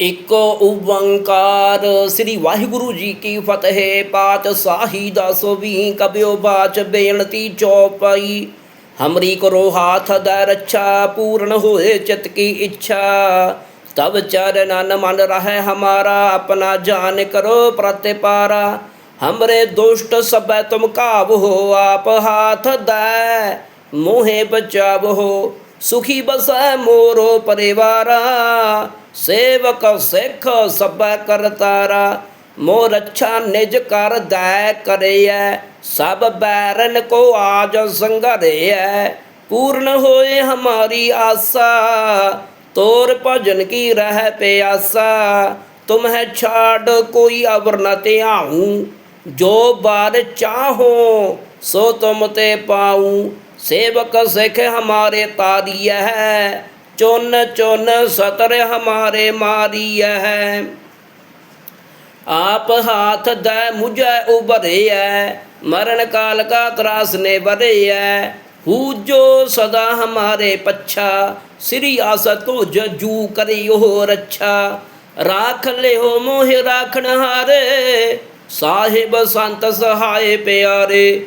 ਇੱਕ ਓੰਕਾਰ, ਸ੍ਰੀ ਵਾਹਿਗੁਰੂ ਜੀ ਕੀ ਫਤਿਹ, ਪਾਤਸ਼ਾਹੀ ਦਾ ਸੋਵੀ ਕਬਿਓ ਬਾਚ ਬੇਨਤੀ ਚੌਪਾਈ। ਹਮਰੀ ਕਰੋ ਹਾਥ ਦਾ ਰੱਛਾ, ਪੂਰਨ ਹੋਏ ਚਿਤ ਕੀ ਇੱਛਾ। ਤਬ ਚਰਨਨ ਮਨ ਰਹੇ ਹਮਾਰਾ, ਆਪਣਾ ਜਾਨ ਕਰੋ ਪ੍ਰਤਿਪਾਰਾ। ਹਮਰੇ ਦੁਸ਼ਟ ਸਭੈ ਤੁਮ ਕਾਬੋ ਆਪ ਹਾਥ ਦਾ ਦੈ ਬਚਾਵ ਹੋ। ਸੁਖੀ ਬਸੈ ਮੋਰੋ ਪਰਿਵਾਰਾ, ਸੇਵਕ ਸਿੱਖ ਸਭੈ ਕਰਤਾਰਾ ਮੋਰ ਅੱਛਾ ਨਿਜ ਕਰ ਦੈ ਕਰਿਐ, ਸਭ ਬੈਰਨ ਕੋ ਆਜ ਸੰਗਰਿਐ ਪੂਰਨ ਹੋਏ ਹਮਾਰੀ ਆਸਾ, ਤੋਰ ਭਜਨ ਕੀ ਰਹਿ ਪਿਆਸਾ। ਤੁਮਹਿ ਛਾੜ ਕੋਈ ਅਵਰ ਨ ਧਿਆਉ, ਜੋ ਬਾਰ ਚਾਹੋ ਸੋ ਤੁਮ ਤੇ ਪਾਉ। ਸੇਵਕ ਸਿੱਖ ਹਮਾਰੇ ਤਾਰੀਐ ਚੁਨ ਚੁਨ ਸਤਰ ਹਮਾਰੇ ਮਾਰੀਐ ਆਪ ਹਾਥ ਦੈ ਮੁਝੈ ਉਬਰਿਐ ਮਰਨ ਕਾਲ ਕਾ ਤਰਾਸ ਨੇ ਵਰਿਐ ਹੂ ਜੋ ਸਦਾ ਹਮਾਰੇ ਪੱਛਾ ਸ੍ਰੀ ਆਸ ਤੁਜ ਜੂ ਕਰਿਓ ਰੱਛਾ ਰਾਖ ਲਿਓ ਮੋਹ ਰਾਖਣ ਹਾਰੇ ਸਾਹਿਬ ਸੰਤ ਸਹਾਏ ਪਿਆਰੇ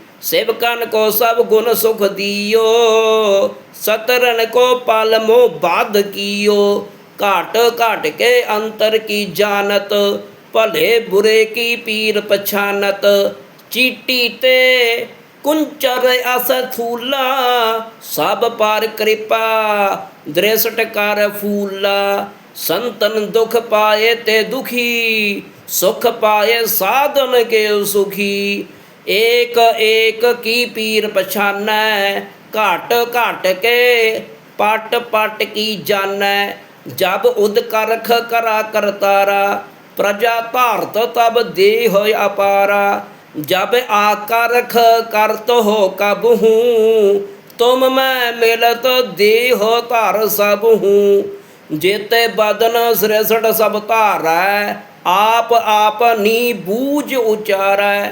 ਸੇਵਕਨ ਕੋ ਸਭ ਗੁਣ ਸੁਖ ਦਿਓ ਸਤਰਨ ਕੋ ਪਲ ਮੋ ਬਾਧ ਕੀਓ ਘਾਟ ਘਾਟ ਕੇ ਅੰਤਰ ਕੀ ਜਾਣਤ ਭਲੇ ਬੁਰੇ ਕੀ ਪੀਰ ਪਛਾਨਤ ਚੀਟੀ ਤੇ ਕੁੰਚਰ ਅਸ ਥੂਲਾ ਸਭ ਪਾਰ ਕਿਰਪਾ ਦ੍ਰਿਸ਼ਟ ਕਰ ਫੂਲਾ ਸੰਤਨ ਦੁਖ ਪਾਏ ਤੇ ਦੁਖੀ ਸੁਖ ਪਾਏ ਸਾਧਨ ਕੇ ਸੁਖੀ ਏਕ ਏਕ ਕੀ ਪੀਰ ਪਛਾਨੈ ਘਟ ਘਟ ਕੇ ਪਟ ਪਟ ਕੀ ਜਾਣੈ ਜਬ ਉਦ ਕਰਖ ਕਰਾ ਕਰਤਾਰਾ ਪ੍ਰਜਾ ਧਾਰਤ ਤਬ ਦੇ ਹੋਇ ਅਪਾਰਾ ਜਬ ਆਕਰਖ ਕਰਤ ਹੋ ਕਬਹੂ ਤੁਮ ਮੈਂ ਮਿਲਤ ਦੇਹ ਧਰ ਸਭ ਹੂੰ ਜੇਤੇ ਬਦਨ ਸ੍ਰਿਸ਼ਟ ਸਭ ਧਾਰੈ ਆਪ ਆਪ ਨੀ ਬੂਝ ਉਚਾਰੈ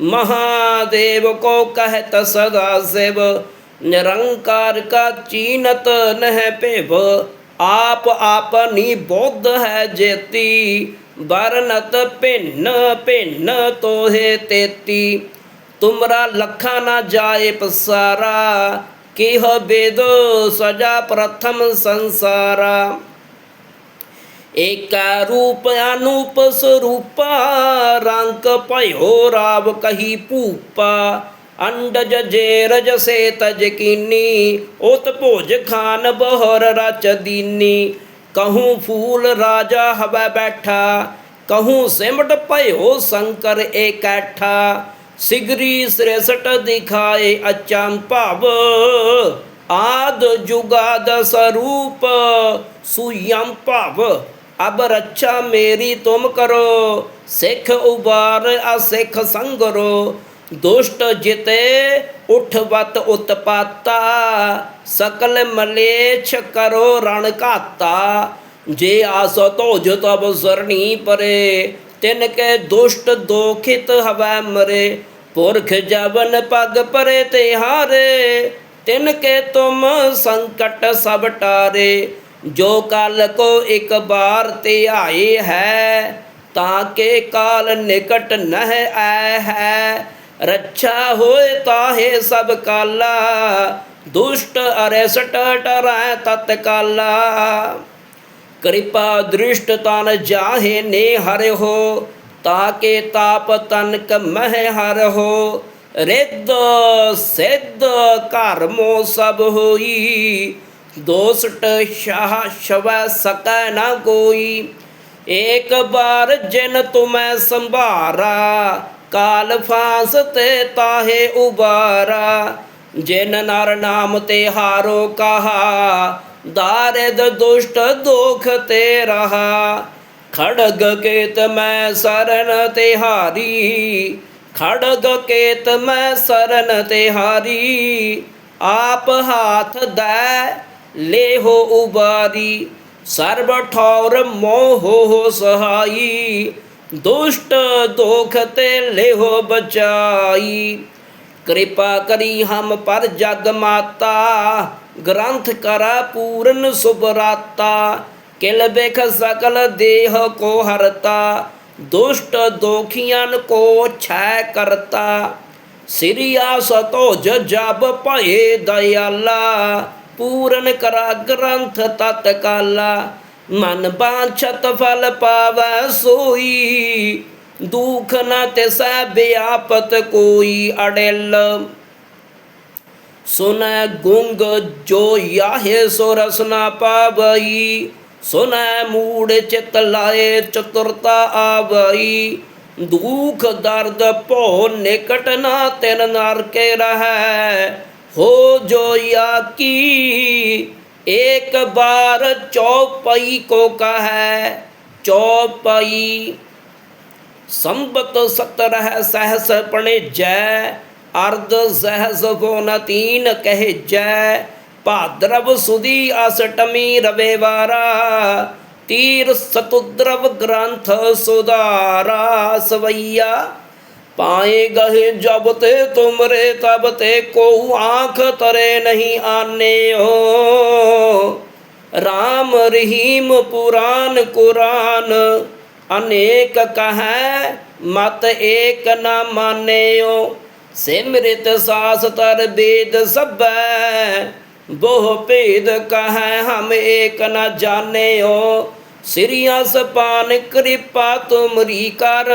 ਮਹਾਦੇਵ ਕੋ ਕਹਿਤ ਸਦਾ ਸਿਵ, ਨਿਰੰਕਾਰ ਕਾ ਚੀਨਤ ਨਹਿ ਭੇਵ, ਆਪ ਆਪਨੀ ਬੁੱਧ ਹੈ ਜੇਤੀ, ਵਰਨਤ ਭਿੰਨ ਭਿੰਨ ਤੋਹੇ ਤੇਤੀ। ਤੁਮਰਾ ਲਖਾ ਨਾ ਜਾਏ ਪਸਾਰਾ, ਕਿਹ ਬੇਦ ਸਜਾ ਪ੍ਰਥਮ ਸੰਸਾਰਾ। एका रूप अनूप स्वरूप, रंक पयो राव कही पूपा। अंडज जेरज से तज किन्नी, ओत भोज खान बहर रच दीनी कहूँ फूल राजा हव बैठा, कहूँ सिमट पयो शंकर एकैठा। सिगरी श्रेष्ठ दिखाए अचम भाव आद जुगाद स्वरूप सुयम भाव ਅਬ ਰੱਛਾ ਮੇਰੀ ਤੁਮ ਕਰੋ, ਸਿੱਖ ਉਬਾਰ ਆ ਸਿੱਖ ਸੰਗਰੋ, ਦੁਸ਼ਟ ਜਿਤੇ ਉਠਵਤ ਉਤਪਾਤਾ, ਸਕਲ ਮਲੇਛ ਕਰੋ ਰਣ ਘਾਤਾ। ਜੇ ਆਸ ਤੋਜ ਤਬ ਸਰਣੀ ਪਰੇ, ਤਿਨ ਕੇ ਦੁਸ਼ਟ ਦੋਖਿਤ ਹਵੈ ਮਰੇ। ਪੁਰਖ ਜਵਨ ਪਗ ਪਰੇ ਤੇ ਹਾਰੇ, ਤਿਨ ਕੇ ਤੁਮ ਸੰਕਟ ਸਭ ਟਾਰੇ। ਜੋ ਕਲ ਕੋ ਇੱਕ ਬਾਰ ਤੇ ਆਏ ਹੈ, ਤਾਂ ਕੇ ਕਾਲ ਨਿਕਟ ਨਹਿ ਆਏ ਹੈ। ਰੱਛਾ ਹੋਏ ਤਾਹੇ ਸਭ ਕਾਲਾ, ਦੁਸ਼ਟ ਅਰਸਟ ਟਰੈ ਤਤਕਾਲਾ ਕਿਰਪਾ ਦ੍ਰਿਸ਼ਟ ਤਨ ਜਾਹੇ ਨੇ ਹਰਿ ਹੋ ਤਾਕੇ ਤਾਪ ਤਨ ਕਮਹਿ ਹਰ ਹੋ। ਰਿੱਧ ਸਿੱਧ ਕਰਮੋ ਸਭ ਹੋਈ ਦੋਸਟ ਸ਼ਾਹ ਸ਼ਵੈ ਸਕੈ ਨਾ ਕੋਈ। ਏਕ ਬਾਰ ਜਿਨ ਤੁਮੈ ਸੰਭਾਰਾ, ਕਾਲ ਫਾਂਸ ਤੇ ਤਾਹੇ ਉਬਾਰਾ। ਜਿਨ ਨਰ ਨਾਮ ਤੇ ਹਾਰੋ ਕਹਾ, ਦਾਰਿਦ ਦੁਸ਼ਟ ਦੁਖ ਤੇ ਰਹਾ। ਖੜਗ ਕੇਤ ਮੈਂ ਸਰਨ ਤੇ ਹਾਰੀ, ਖੜਗ ਕੇਤ ਮੈਂ ਸਰਨ ਤੇ ਹਾਰੀ। ਆਪ ਹਾਥ ਦੈ ਲੇਹੋ ਉਬਾਰੀ ਸਰਬ ਠੌਰ ਮੋਹ ਹੋ ਸਹਾਈ, ਦੁਸ਼ਟ ਦੋਖ ਤੇ ਲੇਹੋ ਬਚਾਈ। ਕਿਰਪਾ ਕਰੀ ਹਮ ਪਰ ਜਗ ਮਾਤਾ, ਗ੍ਰੰਥ ਕਰਾ ਪੂਰਨ ਸੁਭਰਾਤਾ ਕਿਲ ਬਿਖ ਸਕਲ ਦੇਹ ਕੋ ਹਰਤਾ, ਦੁਸ਼ਟ ਦੋਖੀਆਂ ਕੋ ਛੈ ਕਰਤਾ। ਸਿਰਿਆ ਸਤੋ ਜਬ ਭਏ ਦਇਆਲਾ ਪੂਰਨ ਕਰਾ ਗ੍ਰੰਥ ਤਤ ਕਾਲਾ, ਮਨ ਬਾਛਤ ਫਲ ਪਾਵੈ ਸੋਈ। ਦੁਖ ਨ ਤੇ ਸਭ ਆਪਤ ਕੋਈ ਅੜਿਲ। ਸੁਨੈ ਗੁੰਗ ਜੋ ਯਾਹੇ ਸੋ ਰਸਨਾ ਪਾਵਈ, ਸੁਨੈ ਮੂੜ ਚਿਤ ਲਾਏ ਚਤੁਰਤਾ ਆਵਈ। ਦੁਖ ਦਰਦ ਭੋ ਨਿਕਟ ਨਾ ਤਿਨ ਨਰ ਕੇ ਰਹੈ ਹੋ ਜੋ ਯਾ ਕੀ ਏਕ ਬਾਰ ਚੌਪਈ ਕੋ ਕਹੈ, ਚੌਪਈ ਸੰਬਤ ਸਤਰਹ ਸਹਸ ਪਣੇ ਜੈ, ਅਰਧ ਸਹਸ ਕੋ ਨ ਤੀਨ ਕਹਿ ਜੈ, ਭਾਦਰਵ ਸੁਦੀ ਅਸ਼ਟਮੀ ਰਵੇਵਾਰਾ ਤੀਰ ਸਤੁਦਰਵ ਗ੍ਰੰਥ ਸੁਦਾਰਾ ਸਵਈਆ ਪਾਏ ਗਏ ਜਬ ਤੇ ਤੁਮਰੇ, ਤਬ ਤੇ ਕੋ ਆਂਖ ਤਰੇ ਨਹੀਂ ਆਨੇਓ। ਰਾਮ ਰਹੀਮ ਪੁਰਾਨ ਕੁਰਾਨ, ਅਨੇਕ ਕਹੈ, ਮਤ ਏਕ ਨ ਮਾਨਿਓ। ਸਿਮਰਿਤ ਸਾਸ ਤਰ ਬੇਦ ਸਭੈ, ਬਹੁ ਭੇਦ ਕਹੈ, ਹਮ ਏਕ ਨ ਜਾਣਿਓ। ਸਿਰਿਆ ਸਪਾਨ ਕਿਰਪਾ ਤੁਮਰੀ ਕਰ